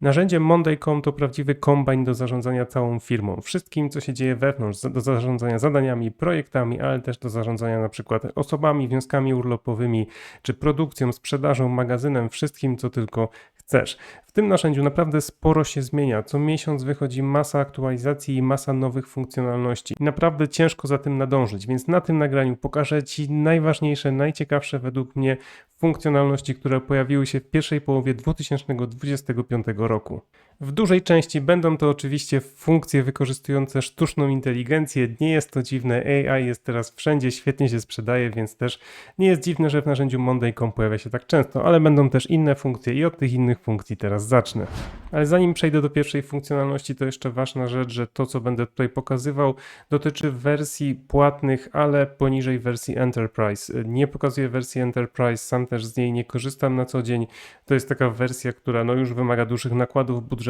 Narzędzie Monday.com to prawdziwy kombajn do zarządzania całą firmą. Wszystkim, co się dzieje wewnątrz, do zarządzania zadaniami, projektami, ale też do zarządzania na przykład osobami, wnioskami urlopowymi, czy produkcją, sprzedażą, magazynem, wszystkim, co tylko chcesz. W tym narzędziu naprawdę sporo się zmienia. Co miesiąc wychodzi masa aktualizacji i masa nowych funkcjonalności. Naprawdę ciężko za tym nadążyć, więc na tym nagraniu pokażę Ci najważniejsze, najciekawsze według mnie funkcjonalności, które pojawiły się w pierwszej połowie 2025 roku. W dużej części będą to oczywiście funkcje wykorzystujące sztuczną inteligencję. Nie jest to dziwne, AI jest teraz wszędzie, świetnie się sprzedaje, więc też nie jest dziwne, że w narzędziu Monday.com pojawia się tak często, ale będą też inne funkcje i od tych innych funkcji teraz zacznę. Ale zanim przejdę do pierwszej funkcjonalności, to jeszcze ważna rzecz, że to, co będę tutaj pokazywał, dotyczy wersji płatnych, ale poniżej wersji Enterprise. Nie pokazuję wersji Enterprise, sam też z niej nie korzystam na co dzień. To jest taka wersja, która no już wymaga dużych nakładów budżetowych,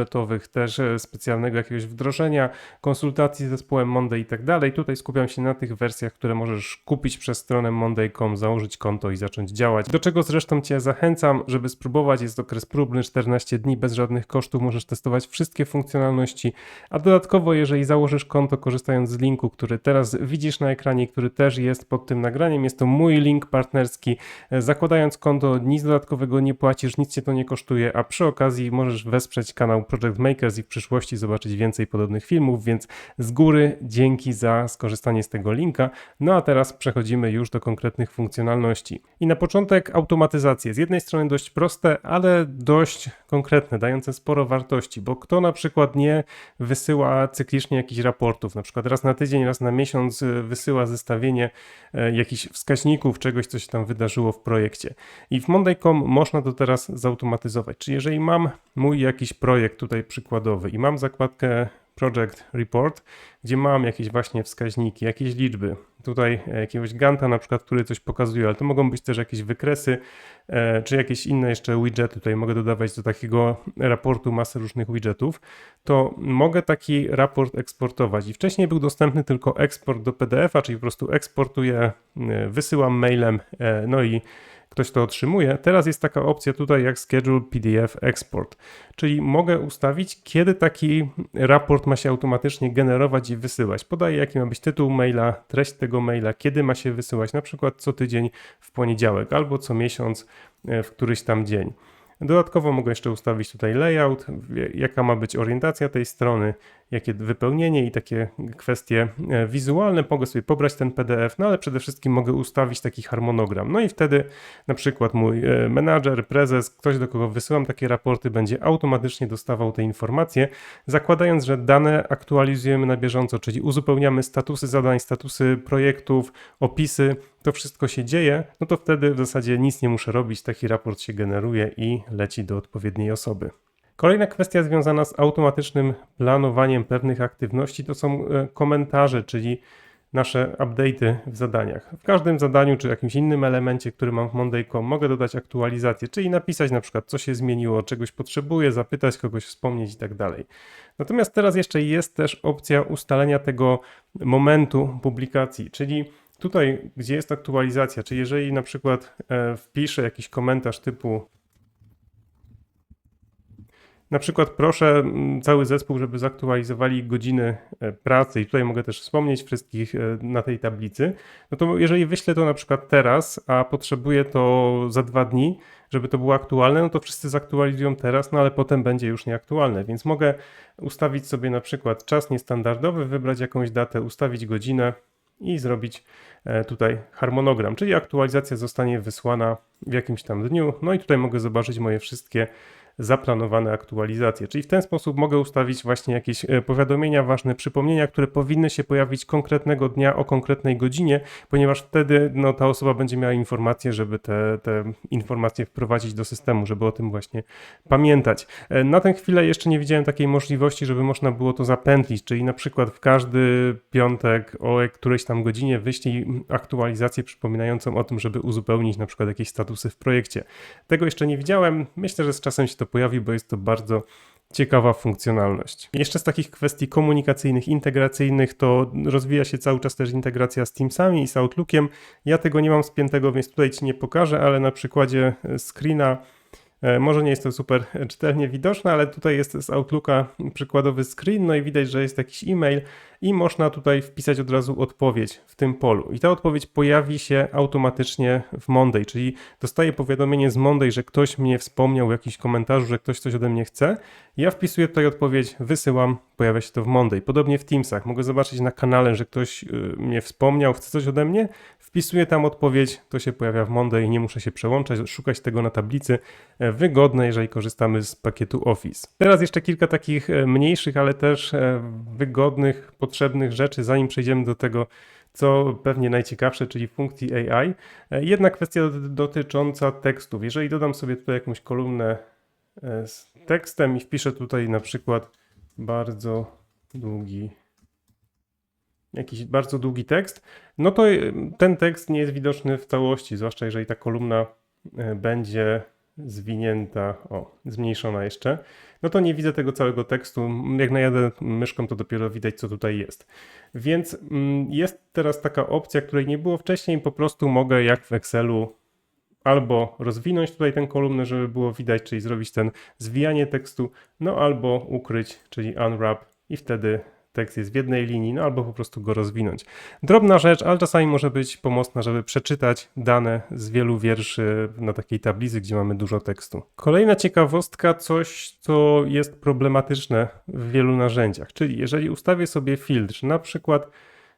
też e, specjalnego jakiegoś wdrożenia, konsultacji z zespołem Monday i tak dalej. Tutaj skupiam się na tych wersjach, które możesz kupić przez stronę monday.com, założyć konto i zacząć działać. Do czego zresztą Cię zachęcam, żeby spróbować. Jest okres próbny 14 dni bez żadnych kosztów, możesz testować wszystkie funkcjonalności, a dodatkowo jeżeli założysz konto korzystając z linku, który teraz widzisz na ekranie, który też jest pod tym nagraniem, jest to mój link partnerski. E, zakładając konto nic dodatkowego nie płacisz, nic Cię to nie kosztuje, a przy okazji możesz wesprzeć kanał Project Makers i w przyszłości zobaczyć więcej podobnych filmów, więc z góry dzięki za skorzystanie z tego linka. No a teraz przechodzimy już do konkretnych funkcjonalności. I na początek automatyzacje. Z jednej strony dość proste, ale dość konkretne, dające sporo wartości, bo kto na przykład nie wysyła cyklicznie jakichś raportów, na przykład raz na tydzień, raz na miesiąc y, wysyła zestawienie e, jakichś wskaźników, czegoś, co się tam wydarzyło w projekcie. I w Monday.com można to teraz zautomatyzować. Czy jeżeli mam mój jakiś projekt tutaj przykładowy i mam zakładkę Project Report, gdzie mam jakieś właśnie wskaźniki, jakieś liczby. Tutaj jakiegoś Ganta na przykład, który coś pokazuje, ale to mogą być też jakieś wykresy, e, czy jakieś inne jeszcze widgety. Tutaj mogę dodawać do takiego raportu masę różnych widgetów. To mogę taki raport eksportować. I wcześniej był dostępny tylko eksport do PDF-a, czyli po prostu eksportuję, e, wysyłam mailem, e, no i ktoś to otrzymuje. Teraz jest taka opcja tutaj jak Schedule PDF Export, czyli mogę ustawić, kiedy taki raport ma się automatycznie generować i wysyłać. Podaję, jaki ma być tytuł maila, treść tego maila, kiedy ma się wysyłać, na przykład co tydzień w poniedziałek albo co miesiąc e, w któryś tam dzień. Dodatkowo mogę jeszcze ustawić tutaj layout, jaka ma być orientacja tej strony, jakie wypełnienie i takie kwestie e, wizualne. Mogę sobie pobrać ten PDF, no ale przede wszystkim mogę ustawić taki harmonogram. No i wtedy na przykład mój e, menadżer, prezes, ktoś do kogo wysyłam takie raporty, będzie automatycznie dostawał te informacje, zakładając, że dane aktualizujemy na bieżąco, czyli uzupełniamy statusy zadań, statusy projektów, opisy, to wszystko się dzieje, no to wtedy w zasadzie nic nie muszę robić, taki raport się generuje i leci do odpowiedniej osoby. Kolejna kwestia związana z automatycznym planowaniem pewnych aktywności to są e, komentarze, czyli nasze update'y w zadaniach. W każdym zadaniu czy jakimś innym elemencie, który mam w Monday.com mogę dodać aktualizację, czyli napisać na przykład co się zmieniło, czegoś potrzebuję, zapytać kogoś, wspomnieć i tak dalej. Natomiast teraz jeszcze jest też opcja ustalenia tego momentu publikacji, czyli tutaj, gdzie jest aktualizacja, czy jeżeli na przykład e, wpiszę jakiś komentarz typu na przykład proszę mm, cały zespół, żeby zaktualizowali godziny e, pracy i tutaj mogę też wspomnieć wszystkich e, na tej tablicy. No to jeżeli wyślę to na przykład teraz, a potrzebuję to za dwa dni, żeby to było aktualne, no to wszyscy zaktualizują teraz, no ale potem będzie już nieaktualne, więc mogę ustawić sobie na przykład czas niestandardowy, wybrać jakąś datę, ustawić godzinę i zrobić e, tutaj harmonogram, czyli aktualizacja zostanie wysłana w jakimś tam dniu. No i tutaj mogę zobaczyć moje wszystkie zaplanowane aktualizacje. Czyli w ten sposób mogę ustawić właśnie jakieś e, powiadomienia, ważne przypomnienia, które powinny się pojawić konkretnego dnia o konkretnej godzinie, ponieważ wtedy no, ta osoba będzie miała informację, żeby te, te informacje wprowadzić do systemu, żeby o tym właśnie pamiętać. E, na tę chwilę jeszcze nie widziałem takiej możliwości, żeby można było to zapętlić, czyli na przykład w każdy piątek o którejś tam godzinie wyślij aktualizację przypominającą o tym, żeby uzupełnić na przykład jakieś statusy w projekcie. Tego jeszcze nie widziałem. Myślę, że z czasem się to pojawi, bo jest to bardzo ciekawa funkcjonalność. Jeszcze z takich kwestii komunikacyjnych, integracyjnych, to rozwija się cały czas też integracja z Teamsami i z Outlookiem. Ja tego nie mam spiętego, więc tutaj Ci nie pokażę, ale na przykładzie screena E, Może nie jest to super czytelnie widoczne, ale tutaj jest z Outlooka przykładowy screen, no i widać, że jest jakiś e-mail i można tutaj wpisać od razu odpowiedź w tym polu. I ta odpowiedź pojawi się automatycznie w Monday, czyli dostaję powiadomienie z Monday, że ktoś mnie wspomniał w jakimś komentarzu, że ktoś coś ode mnie chce. Ja wpisuję tutaj odpowiedź, wysyłam, pojawia się to w Monday. Podobnie w Teamsach. Mogę zobaczyć na kanale, że ktoś y, mnie wspomniał, chce coś ode mnie, wpisuję tam odpowiedź, to się pojawia w Monday, nie muszę się przełączać, szukać tego na tablicy. E, Wygodne, jeżeli korzystamy z pakietu Office. Teraz jeszcze kilka takich e, mniejszych, ale też e, wygodnych, potrzebnych rzeczy, zanim przejdziemy do tego, co pewnie najciekawsze, czyli funkcji AI. Jedna kwestia dot- dotycząca tekstów. Jeżeli dodam sobie tutaj jakąś kolumnę z tekstem i wpiszę tutaj na przykład bardzo długi jakiś bardzo długi tekst, no to e, ten tekst nie jest widoczny w całości, zwłaszcza jeżeli ta kolumna e, będzie zwinięta, o, zmniejszona jeszcze, no to nie widzę tego całego tekstu. Jak najadę myszką, to dopiero widać, co tutaj jest. Więc mm, jest teraz taka opcja, której nie było wcześniej, po prostu mogę jak w Excelu albo rozwinąć tutaj tę kolumnę, żeby było widać, czyli zrobić ten zwijanie tekstu, no albo ukryć, czyli unwrap i wtedy tekst jest w jednej linii, no albo po prostu go rozwinąć. Drobna rzecz, ale czasami może być pomocna, żeby przeczytać dane z wielu wierszy na takiej tablicy, gdzie mamy dużo tekstu. Kolejna ciekawostka, coś, co jest problematyczne w wielu narzędziach, czyli jeżeli ustawię sobie filtr, na przykład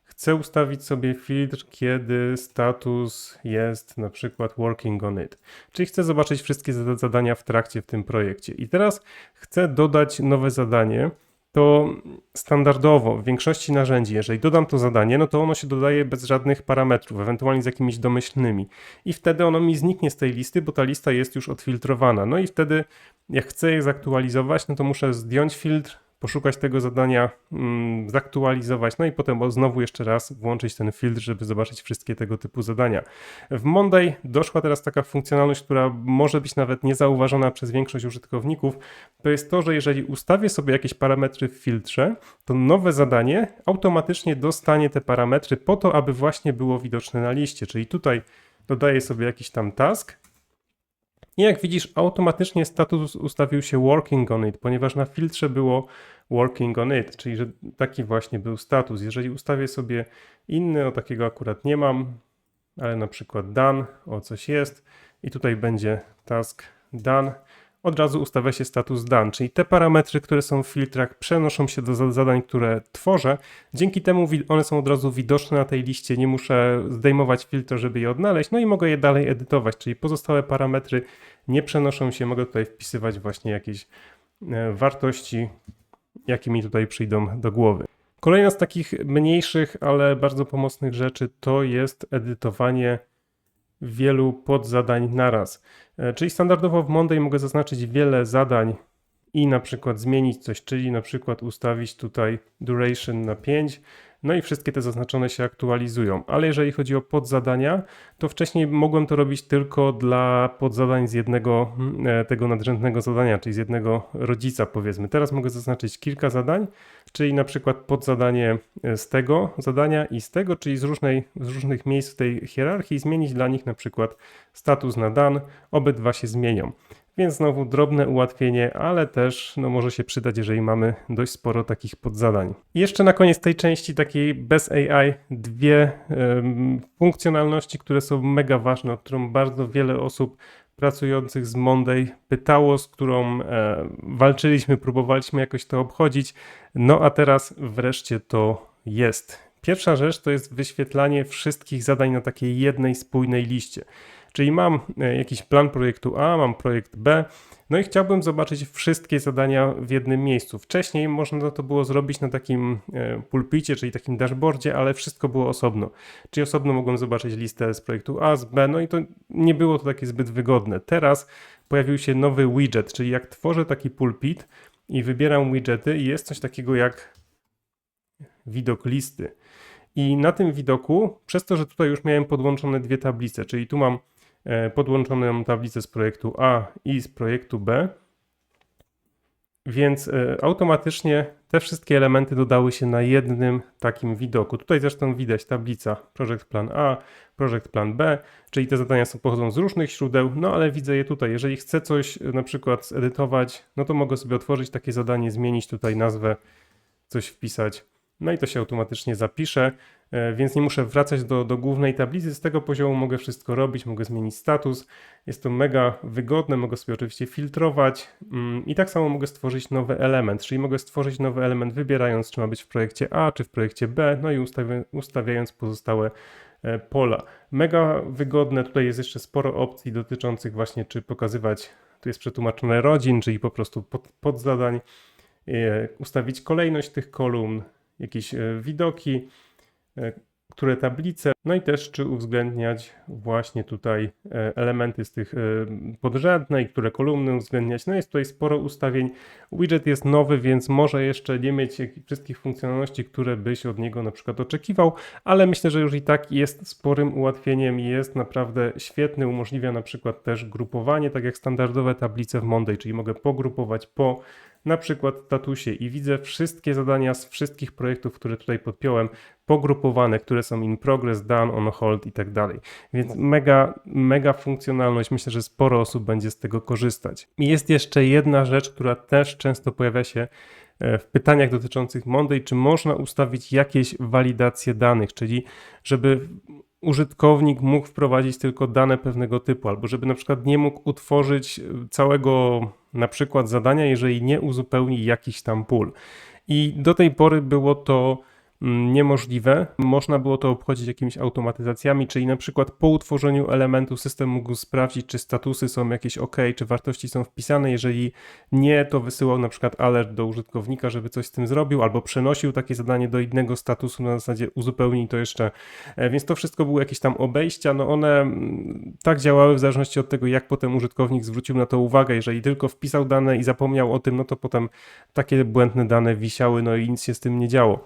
chcę ustawić sobie filtr, kiedy status jest na przykład working on it, czyli chcę zobaczyć wszystkie zada- zadania w trakcie w tym projekcie. I teraz chcę dodać nowe zadanie, to standardowo w większości narzędzi, jeżeli dodam to zadanie, no to ono się dodaje bez żadnych parametrów, ewentualnie z jakimiś domyślnymi. I wtedy ono mi zniknie z tej listy, bo ta lista jest już odfiltrowana. No i wtedy, jak chcę je zaktualizować, no to muszę zdjąć filtr, poszukać tego zadania, mm, zaktualizować, no i potem znowu jeszcze raz włączyć ten filtr, żeby zobaczyć wszystkie tego typu zadania. W Monday doszła teraz taka funkcjonalność, która może być nawet niezauważona przez większość użytkowników. To jest to, że jeżeli ustawię sobie jakieś parametry w filtrze, to nowe zadanie automatycznie dostanie te parametry po to, aby właśnie było widoczne na liście. Czyli tutaj dodaję sobie jakiś tam task. I jak widzisz, automatycznie status ustawił się working on it, ponieważ na filtrze było working on it, czyli że taki właśnie był status. Jeżeli ustawię sobie inny, o takiego akurat nie mam, ale na przykład done, o coś jest i tutaj będzie task done, od razu ustawia się status done, czyli te parametry, które są w filtrach przenoszą się do za- zadań, które tworzę. Dzięki temu one są od razu widoczne na tej liście, nie muszę zdejmować filtra, żeby je odnaleźć, no i mogę je dalej edytować, czyli pozostałe parametry nie przenoszą się, mogę tutaj wpisywać właśnie jakieś e, wartości, jakie mi tutaj przyjdą do głowy. Kolejna z takich mniejszych, ale bardzo pomocnych rzeczy to jest edytowanie wielu podzadań naraz. E, Czyli standardowo w Monday mogę zaznaczyć wiele zadań i na przykład zmienić coś, czyli na przykład ustawić tutaj duration na 5, no i wszystkie te zaznaczone się aktualizują. Ale jeżeli chodzi o podzadania, to wcześniej mogłem to robić tylko dla podzadań z jednego mm, e, tego nadrzędnego zadania, czyli z jednego rodzica powiedzmy. Teraz mogę zaznaczyć kilka zadań, czyli na przykład podzadanie e, z tego zadania i z tego, czyli z, różnej, z różnych miejsc w tej hierarchii, zmienić dla nich na przykład status na dan, obydwa się zmienią. Więc znowu drobne ułatwienie, ale też no, może się przydać, jeżeli mamy dość sporo takich podzadań. I jeszcze na koniec tej części takiej bez AI dwie funkcjonalności, które są mega ważne, o którą bardzo wiele osób pracujących z Monday pytało, z którą e, walczyliśmy, próbowaliśmy jakoś to obchodzić. No a teraz wreszcie to jest. Pierwsza rzecz to jest wyświetlanie wszystkich zadań na takiej jednej spójnej liście. Czyli mam e, jakiś plan projektu A, mam projekt B, no i chciałbym zobaczyć wszystkie zadania w jednym miejscu. Wcześniej można to było zrobić na takim e, pulpicie, czyli takim dashboardzie, ale wszystko było osobno. Czyli osobno mogłem zobaczyć listę z projektu A, z B, no i to nie było to takie zbyt wygodne. Teraz pojawił się nowy widget, czyli jak tworzę taki pulpit i wybieram widgety, jest coś takiego jak widok listy. I na tym widoku, przez to, że tutaj już miałem podłączone dwie tablice, czyli tu mam podłączoną tablicę z projektu A i z projektu B, Więc e, automatycznie te wszystkie elementy dodały się na jednym takim widoku. Tutaj zresztą widać tablica Project Plan A, Project Plan B, czyli te zadania są, pochodzą z różnych źródeł, no ale widzę je tutaj. Jeżeli chcę coś e, na przykład zedytować, no to mogę sobie otworzyć takie zadanie, zmienić tutaj nazwę, coś wpisać, no i to się automatycznie zapisze. E, więc nie muszę wracać do, do głównej tablicy. Z tego poziomu mogę wszystko robić, mogę zmienić status. Jest to mega wygodne, mogę sobie oczywiście filtrować mm, i tak samo mogę stworzyć nowy element, czyli mogę stworzyć nowy element wybierając, czy ma być w projekcie A, czy w projekcie B, no i ustawi ustawiając pozostałe e, pola. Mega wygodne, tutaj jest jeszcze sporo opcji dotyczących właśnie, czy pokazywać, tu jest przetłumaczone rodzin, czyli po prostu pod, podzadań, e, ustawić kolejność tych kolumn, jakieś widoki, które tablice, no i też czy uwzględniać właśnie tutaj e, elementy z tych e, podrzędnej, które kolumny uwzględniać. No jest tutaj sporo ustawień. Widget jest nowy, więc może jeszcze nie mieć wszystkich funkcjonalności, które byś od niego na przykład oczekiwał, ale myślę, że już i tak jest sporym ułatwieniem i jest naprawdę świetny. Umożliwia na przykład też grupowanie, tak jak standardowe tablice w Monday, czyli mogę pogrupować po na przykład statusie i widzę wszystkie zadania z wszystkich projektów, które tutaj podpiąłem, pogrupowane, które są in progress, done, on hold i tak dalej. Więc no. mega, mega funkcjonalność. Myślę, że sporo osób będzie z tego korzystać. I jest jeszcze jedna rzecz, która też często pojawia się e, w pytaniach dotyczących Monday, czy można ustawić jakieś walidacje danych, czyli żeby użytkownik mógł wprowadzić tylko dane pewnego typu, albo żeby na przykład nie mógł utworzyć całego na przykład zadania, jeżeli nie uzupełni jakiś tam pól. I do tej pory było to niemożliwe. Można było to obchodzić jakimiś automatyzacjami, czyli na przykład po utworzeniu elementu system mógł sprawdzić, czy statusy są jakieś ok, czy wartości są wpisane. Jeżeli nie, to wysyłał na przykład alert do użytkownika, żeby coś z tym zrobił, albo przenosił takie zadanie do innego statusu na zasadzie uzupełnij to jeszcze. E, więc to wszystko były jakieś tam obejścia. No one mm, tak działały w zależności od tego, jak potem użytkownik zwrócił na to uwagę. Jeżeli tylko wpisał dane i zapomniał o tym, no to potem takie błędne dane wisiały, no i nic się z tym nie działo.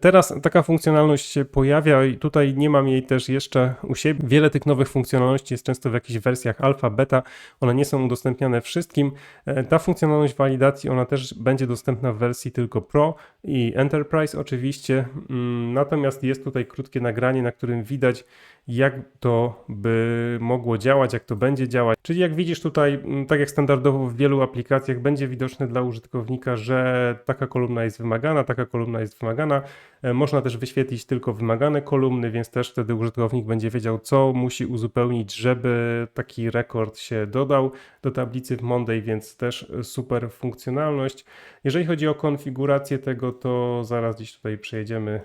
Teraz taka funkcjonalność się pojawia i tutaj nie mam jej też jeszcze u siebie. Wiele tych nowych funkcjonalności jest często w jakichś wersjach alfa, beta, one nie są udostępniane wszystkim. E, ta funkcjonalność walidacji, ona też będzie dostępna w wersji tylko Pro i Enterprise oczywiście, mm, natomiast jest tutaj krótkie nagranie, na którym widać jak to by mogło działać, jak to będzie działać. Czyli jak widzisz tutaj, mm, tak jak standardowo w wielu aplikacjach, będzie widoczne dla użytkownika, że taka kolumna jest wymagana, taka kolumna jest wymagana. E, można też wyświetlić tylko wymagane kolumny, więc też wtedy użytkownik będzie wiedział, co musi uzupełnić, żeby taki rekord się dodał do tablicy w Monday, więc też super funkcjonalność. Jeżeli chodzi o konfigurację tego, to zaraz gdzieś tutaj przejedziemy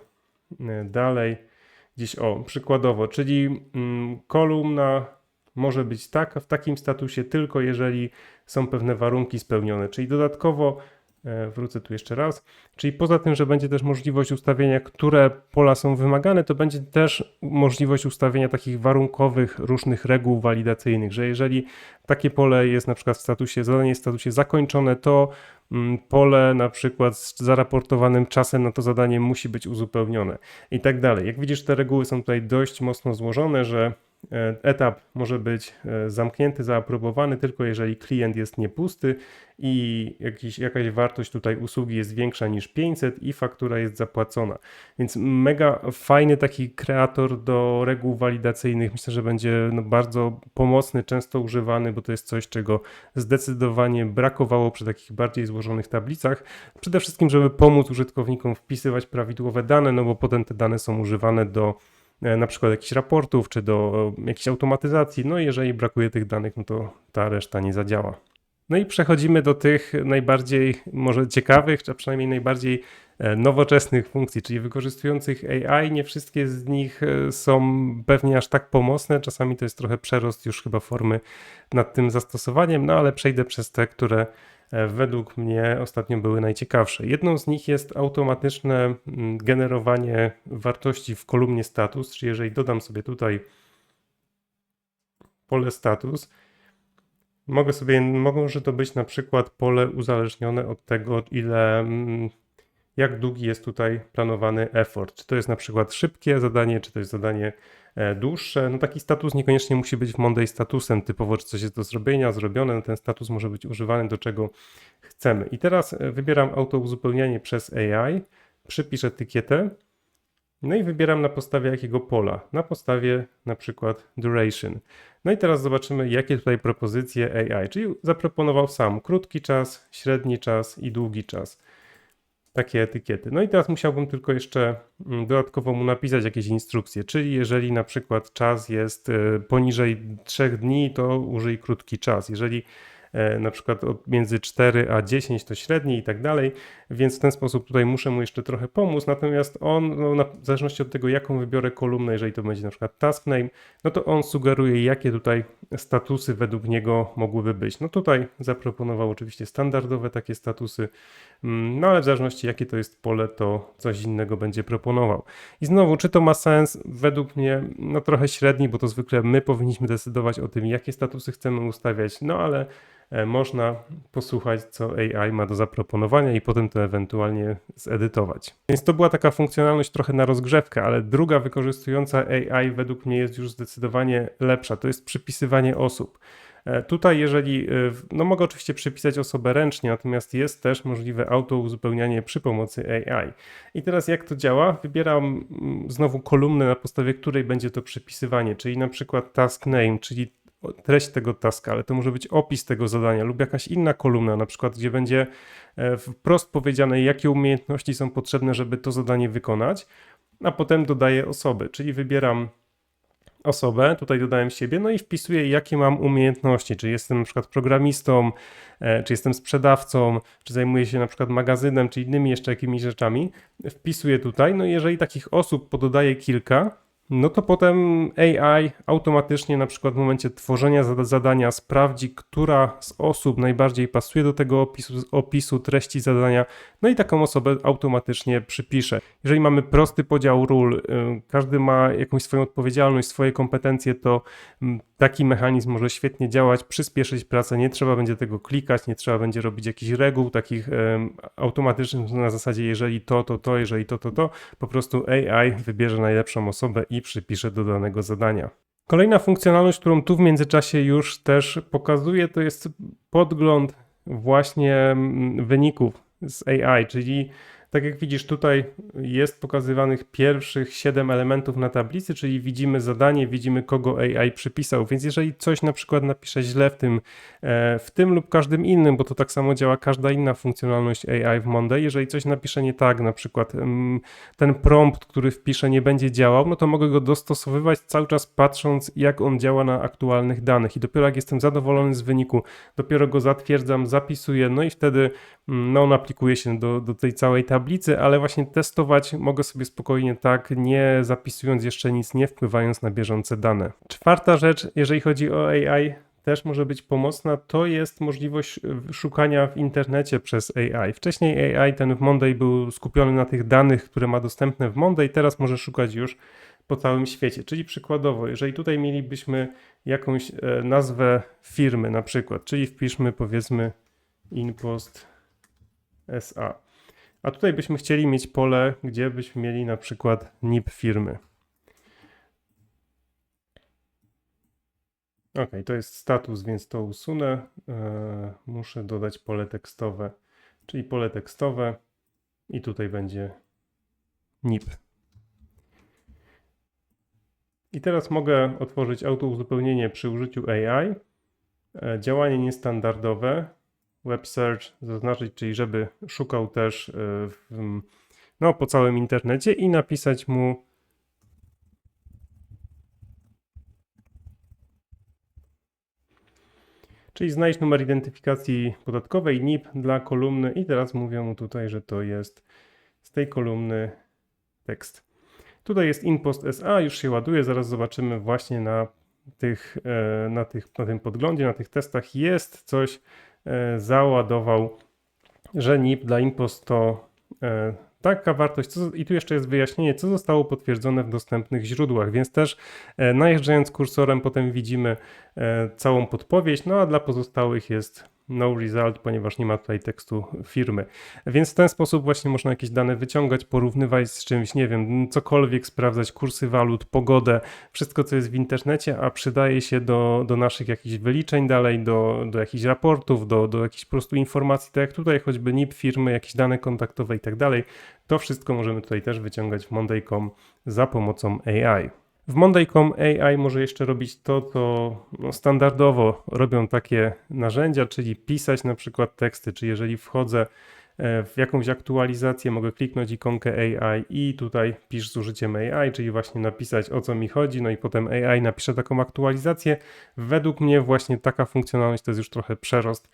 e, dalej gdzieś o, przykładowo, czyli mm, kolumna może być taka w takim statusie tylko jeżeli są pewne warunki spełnione, czyli dodatkowo wrócę tu jeszcze raz, czyli poza tym, że będzie też możliwość ustawienia, które pola są wymagane, to będzie też możliwość ustawienia takich warunkowych różnych reguł walidacyjnych, że jeżeli takie pole jest na przykład w statusie, zadanie jest w statusie zakończone, to Mm, pole na przykład z zaraportowanym czasem na to zadanie musi być uzupełnione i tak dalej. Jak widzisz, te reguły są tutaj dość mocno złożone, że E, etap może być e, zamknięty, zaaprobowany tylko jeżeli klient jest niepusty i jakiś, jakaś wartość tutaj usługi jest większa niż 500 i faktura jest zapłacona. Więc mega fajny taki kreator do reguł walidacyjnych. Myślę, że będzie no bardzo pomocny, często używany, bo to jest coś, czego zdecydowanie brakowało przy takich bardziej złożonych tablicach. Przede wszystkim, żeby pomóc użytkownikom wpisywać prawidłowe dane, no bo potem te dane są używane do E, na przykład jakichś raportów, czy do e, jakiejś automatyzacji. No i jeżeli brakuje tych danych, no to ta reszta nie zadziała. No i przechodzimy do tych najbardziej może ciekawych, czy przynajmniej najbardziej e, nowoczesnych funkcji, czyli wykorzystujących AI. Nie wszystkie z nich są pewnie aż tak pomocne. Czasami to jest trochę przerost już chyba formy nad tym zastosowaniem, no ale przejdę przez te, które E, według mnie ostatnio były najciekawsze. Jedną z nich jest automatyczne mm, generowanie wartości w kolumnie status, czyli jeżeli dodam sobie tutaj pole status, mogę sobie, może to być na przykład pole uzależnione od tego, ile, mm, jak długi jest tutaj planowany effort. Czy to jest na przykład szybkie zadanie, czy to jest zadanie e, dłuższe. No taki status niekoniecznie musi być w Monday statusem typowo, czy coś jest do zrobienia, zrobione. No ten status może być używany do czego chcemy. I teraz e, wybieram auto uzupełnianie przez AI, przypisz etykietę. No i wybieram na podstawie jakiego pola? Na podstawie na przykład duration. No i teraz zobaczymy, jakie tutaj propozycje AI, czyli zaproponował sam krótki czas, średni czas i długi czas. Takie etykiety. No i teraz musiałbym tylko jeszcze mm, dodatkowo mu napisać jakieś instrukcje, czyli jeżeli na przykład czas jest e, poniżej 3 dni, to użyj krótki czas. Jeżeli E, na przykład między 4 a 10 to średni i tak dalej, więc w ten sposób tutaj muszę mu jeszcze trochę pomóc, natomiast on, no, w zależności od tego jaką wybiorę kolumnę, jeżeli to będzie na przykład task name, no to on sugeruje jakie tutaj statusy według niego mogłyby być. No tutaj zaproponował oczywiście standardowe takie statusy, no ale w zależności jakie to jest pole, to coś innego będzie proponował. I znowu, czy to ma sens? Według mnie no trochę średni, bo to zwykle my powinniśmy decydować o tym, jakie statusy chcemy ustawiać, no ale E, można posłuchać, co AI ma do zaproponowania i potem to ewentualnie zedytować. Więc to była taka funkcjonalność trochę na rozgrzewkę, ale druga wykorzystująca AI według mnie jest już zdecydowanie lepsza. To jest przypisywanie osób. E, tutaj, jeżeli, e, no mogę oczywiście przypisać osobę ręcznie, natomiast jest też możliwe auto uzupełnianie przy pomocy AI. I teraz jak to działa? Wybieram mm, znowu kolumnę, na podstawie której będzie to przypisywanie, czyli na przykład task name, czyli treść tego taska, ale to może być opis tego zadania lub jakaś inna kolumna, na przykład, gdzie będzie e, wprost powiedziane, jakie umiejętności są potrzebne, żeby to zadanie wykonać, a potem dodaję osoby, czyli wybieram osobę, tutaj dodałem siebie, no i wpisuję, jakie mam umiejętności, czy jestem na przykład programistą, e, czy jestem sprzedawcą, czy zajmuję się na przykład magazynem, czy innymi jeszcze jakimiś rzeczami. Wpisuję tutaj, no jeżeli takich osób pododaję kilka, no to potem AI automatycznie na przykład w momencie tworzenia zadania sprawdzi, która z osób najbardziej pasuje do tego opisu, opisu treści zadania, no i taką osobę automatycznie przypisze. Jeżeli mamy prosty podział ról, y, każdy ma jakąś swoją odpowiedzialność, swoje kompetencje, to mm, taki mechanizm może świetnie działać, przyspieszyć pracę, nie trzeba będzie tego klikać, nie trzeba będzie robić jakichś reguł takich automatycznych na zasadzie jeżeli to, to to, jeżeli to, to to, po prostu AI wybierze najlepszą osobę i przypisze do danego zadania. Kolejna funkcjonalność, którą tu w międzyczasie już też pokazuję, to jest podgląd właśnie wyników z AI, czyli tak jak widzisz, tutaj jest pokazywanych pierwszych 7 elementów na tablicy, czyli widzimy zadanie, widzimy kogo AI przypisał. Więc jeżeli coś na przykład napiszę źle w tym, e, w tym lub każdym innym, bo to tak samo działa każda inna funkcjonalność AI w Monday, jeżeli coś napiszę nie tak, na przykład ten prompt, który wpiszę nie będzie działał, no to mogę go dostosowywać cały czas patrząc, jak on działa na aktualnych danych. I dopiero jak jestem zadowolony z wyniku, dopiero go zatwierdzam, zapisuję, no i wtedy mm, no, on aplikuje się do, do tej całej tablicy tablicy, ale właśnie testować mogę sobie spokojnie tak, nie zapisując jeszcze nic, nie wpływając na bieżące dane. Czwarta rzecz, jeżeli chodzi o AI, też może być pomocna, to jest możliwość szukania w internecie przez AI. Wcześniej AI, ten w Monday był skupiony na tych danych, które ma dostępne w Monday, teraz może szukać już po całym świecie. Czyli przykładowo, jeżeli tutaj mielibyśmy jakąś e, nazwę firmy na przykład, czyli wpiszmy powiedzmy Inpost SA. A tutaj byśmy chcieli mieć pole, gdzie byśmy mieli na przykład NIP firmy. Ok, to jest status, więc to usunę. Eee, muszę dodać pole tekstowe, czyli pole tekstowe i tutaj będzie NIP. I teraz mogę otworzyć autouzupełnienie przy użyciu AI. Eee, działanie niestandardowe web search zaznaczyć, czyli żeby szukał też e, w, no, po całym internecie i napisać mu czyli znajdź numer identyfikacji podatkowej NIP dla kolumny i teraz mówię mu tutaj, że to jest z tej kolumny tekst. Tutaj jest inpost SA, już się ładuje, zaraz zobaczymy właśnie na tych, e, na, tych, na tym podglądzie, na tych testach jest coś, załadował, że NIP dla Impost to e, taka wartość. Co, I tu jeszcze jest wyjaśnienie, co zostało potwierdzone w dostępnych źródłach, więc też e, najeżdżając kursorem potem widzimy całą podpowiedź, no a dla pozostałych jest no result, ponieważ nie ma tutaj tekstu firmy. Więc w ten sposób właśnie można jakieś dane wyciągać, porównywać z czymś, nie wiem, cokolwiek, sprawdzać kursy walut, pogodę, wszystko co jest w internecie, a przydaje się do, do naszych jakichś wyliczeń dalej, do, do jakichś raportów, do, do jakichś po prostu informacji, tak jak tutaj choćby NIP firmy, jakieś dane kontaktowe i tak dalej. To wszystko możemy tutaj też wyciągać w Monday.com za pomocą AI. W Monday.com AI może jeszcze robić to, co no, standardowo robią takie narzędzia, czyli pisać na przykład teksty, czy jeżeli wchodzę e, w jakąś aktualizację, mogę kliknąć ikonkę AI i tutaj pisz z użyciem AI, czyli właśnie napisać o co mi chodzi, no i potem AI napisze taką aktualizację. Według mnie właśnie taka funkcjonalność to jest już trochę przerost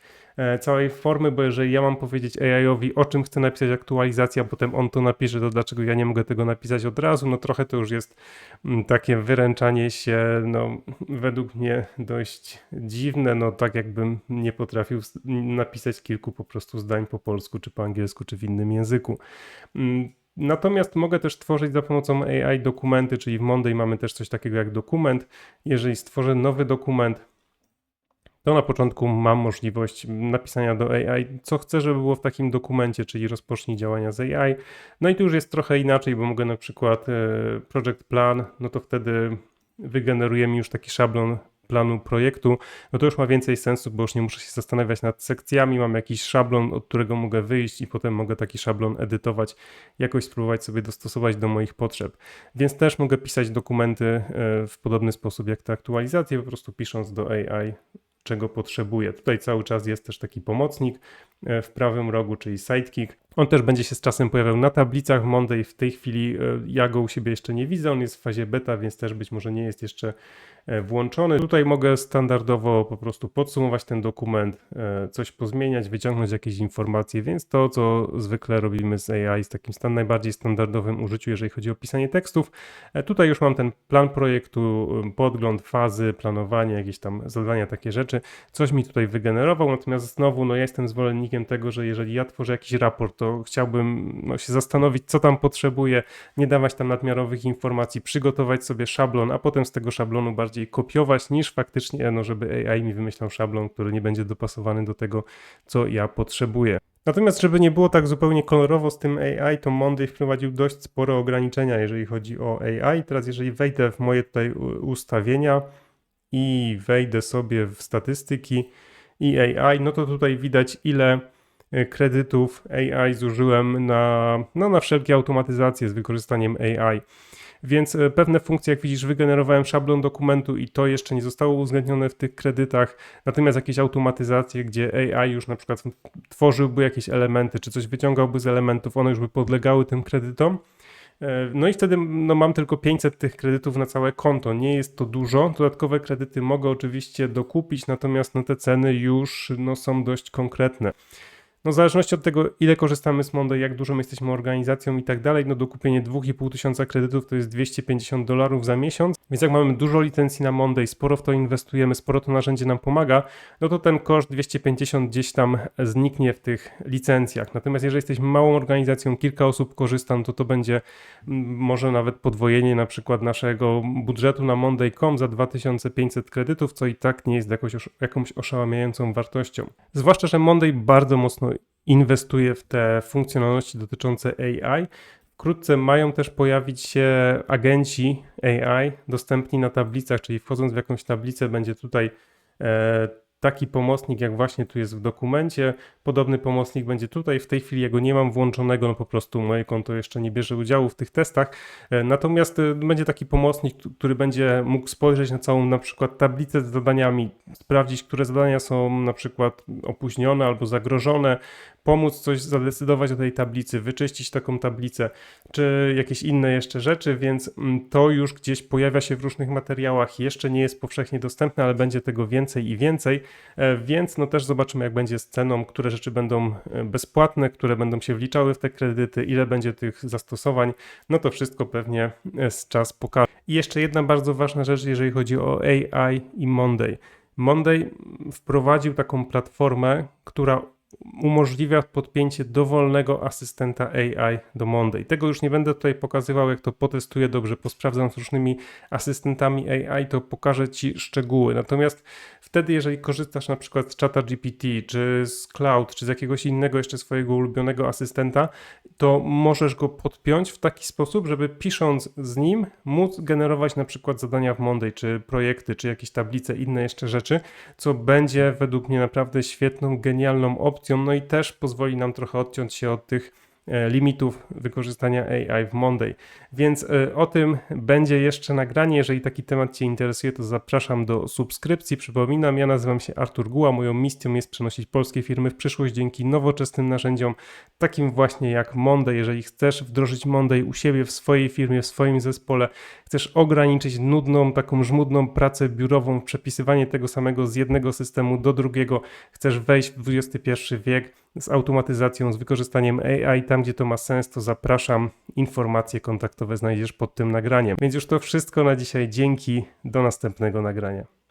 całej formy, bo jeżeli ja mam powiedzieć AI-owi, o czym chcę napisać aktualizację, a potem on to napisze, to dlaczego ja nie mogę tego napisać od razu, no trochę to już jest mm, takie wyręczanie się, no według mnie dość dziwne, no tak jakbym nie potrafił napisać kilku po prostu zdań po polsku, czy po angielsku, czy w innym języku. Mm, natomiast mogę też tworzyć za pomocą AI dokumenty, czyli w Monday mamy też coś takiego jak dokument. Jeżeli stworzę nowy dokument, to na początku mam możliwość napisania do AI, co chcę, żeby było w takim dokumencie, czyli rozpocznij działania z AI. No i tu już jest trochę inaczej, bo mogę na przykład e, project plan, no to wtedy wygeneruje mi już taki szablon planu projektu, no to już ma więcej sensu, bo już nie muszę się zastanawiać nad sekcjami, mam jakiś szablon, od którego mogę wyjść i potem mogę taki szablon edytować, jakoś spróbować sobie dostosować do moich potrzeb. Więc też mogę pisać dokumenty e, w podobny sposób jak te aktualizacje, po prostu pisząc do AI czego potrzebuję. Tutaj cały czas jest też taki pomocnik e, w prawym rogu, czyli sidekick. On też będzie się z czasem pojawiał na tablicach Monday. W tej chwili e, ja go u siebie jeszcze nie widzę, on jest w fazie beta, więc też być może nie jest jeszcze E, włączony. Tutaj mogę standardowo po prostu podsumować ten dokument, e, coś pozmieniać, wyciągnąć jakieś informacje, więc to, co zwykle robimy z AI, z takim stan najbardziej standardowym użyciu, jeżeli chodzi o pisanie tekstów. Tutaj już mam ten plan projektu, podgląd fazy, planowanie, jakieś tam zadania, takie rzeczy. Coś mi tutaj wygenerował, natomiast znowu, no ja jestem zwolennikiem tego, że jeżeli ja tworzę jakiś raport, to chciałbym no, się zastanowić, co tam potrzebuję, nie dawać tam nadmiarowych informacji, przygotować sobie szablon, a potem z tego szablonu bardziej kopiować niż faktycznie, no, żeby AI mi wymyślał szablon, który nie będzie dopasowany do tego, co ja potrzebuję. Natomiast, żeby nie było tak zupełnie kolorowo z tym AI, to Monday wprowadził dość spore ograniczenia, jeżeli chodzi o AI. Teraz, jeżeli wejdę w moje tutaj ustawienia i wejdę sobie w statystyki i AI, no to tutaj widać, ile kredytów AI zużyłem na, no, na wszelkie automatyzacje z wykorzystaniem AI. Więc e, pewne funkcje, jak widzisz, wygenerowałem szablon dokumentu i to jeszcze nie zostało uwzględnione w tych kredytach. Natomiast jakieś automatyzacje, gdzie AI już na przykład tworzyłby jakieś elementy, czy coś wyciągałby z elementów, one już by podlegały tym kredytom. E, no i wtedy no, mam tylko 500 tych kredytów na całe konto. Nie jest to dużo. Dodatkowe kredyty mogę oczywiście dokupić, natomiast no, te ceny już no, są dość konkretne. No w zależności od tego, ile korzystamy z Monday, jak dużą jesteśmy organizacją i tak dalej, no do kupienia 2,5 tysiąca kredytów to jest 250 dolarów za miesiąc, więc jak mamy dużo licencji na Monday, sporo w to inwestujemy, sporo to narzędzie nam pomaga, no to ten koszt 250 gdzieś tam zniknie w tych licencjach. Natomiast jeżeli jesteśmy małą organizacją, kilka osób korzysta, no to to będzie może nawet podwojenie na przykład naszego budżetu na Monday.com za 2500 kredytów, co i tak nie jest jakoś, jakąś oszałamiającą wartością. Zwłaszcza, że Monday bardzo mocno inwestuje w te funkcjonalności dotyczące AI. Wkrótce mają też pojawić się agenci AI dostępni na tablicach, czyli wchodząc w jakąś tablicę będzie tutaj e, taki pomocnik, jak właśnie tu jest w dokumencie. Podobny pomocnik będzie tutaj. W tej chwili jego nie mam włączonego, no po prostu moje konto jeszcze nie bierze udziału w tych testach. E, natomiast e, będzie taki pomocnik, który będzie mógł spojrzeć na całą na przykład tablicę z zadaniami, sprawdzić, które zadania są na przykład opóźnione albo zagrożone, pomóc coś zadecydować o tej tablicy, wyczyścić taką tablicę, czy jakieś inne jeszcze rzeczy, więc mm, to już gdzieś pojawia się w różnych materiałach, jeszcze nie jest powszechnie dostępne, ale będzie tego więcej i więcej, więc no też zobaczymy jak będzie z ceną, które rzeczy będą e, bezpłatne, które będą się wliczały w te kredyty, ile będzie tych zastosowań, no to wszystko pewnie e, z czas pokaże. I jeszcze jedna bardzo ważna rzecz, jeżeli chodzi o AI i Monday. Monday wprowadził taką platformę, która umożliwia podpięcie dowolnego asystenta AI do Monday. Tego już nie będę tutaj pokazywał, jak to potestuję dobrze, posprawdzam z różnymi asystentami AI, to pokażę Ci szczegóły. Natomiast wtedy, jeżeli korzystasz na przykład z czata GPT, czy z Cloud, czy z jakiegoś innego jeszcze swojego ulubionego asystenta, to możesz go podpiąć w taki sposób, żeby pisząc z nim móc generować na przykład zadania w Monday, czy projekty, czy jakieś tablice, inne jeszcze rzeczy, co będzie według mnie naprawdę świetną, genialną opcją, no i też pozwoli nam trochę odciąć się od tych e, limitów wykorzystania AI w Monday. Więc e, o tym będzie jeszcze nagranie. Jeżeli taki temat Cię interesuje, to zapraszam do subskrypcji. Przypominam, ja nazywam się Artur Guła. Moją misją jest przenosić polskie firmy w przyszłość dzięki nowoczesnym narzędziom, takim właśnie jak Monday. Jeżeli chcesz wdrożyć Monday u siebie w swojej firmie, w swoim zespole, chcesz ograniczyć nudną, taką żmudną pracę biurową, przepisywanie tego samego z jednego systemu do drugiego, chcesz wejść w XXI wiek z automatyzacją, z wykorzystaniem AI, tam gdzie to ma sens, to zapraszam. Informacje kontaktowe znajdziesz pod tym nagraniem. Więc już to wszystko na dzisiaj. Dzięki. Do następnego nagrania.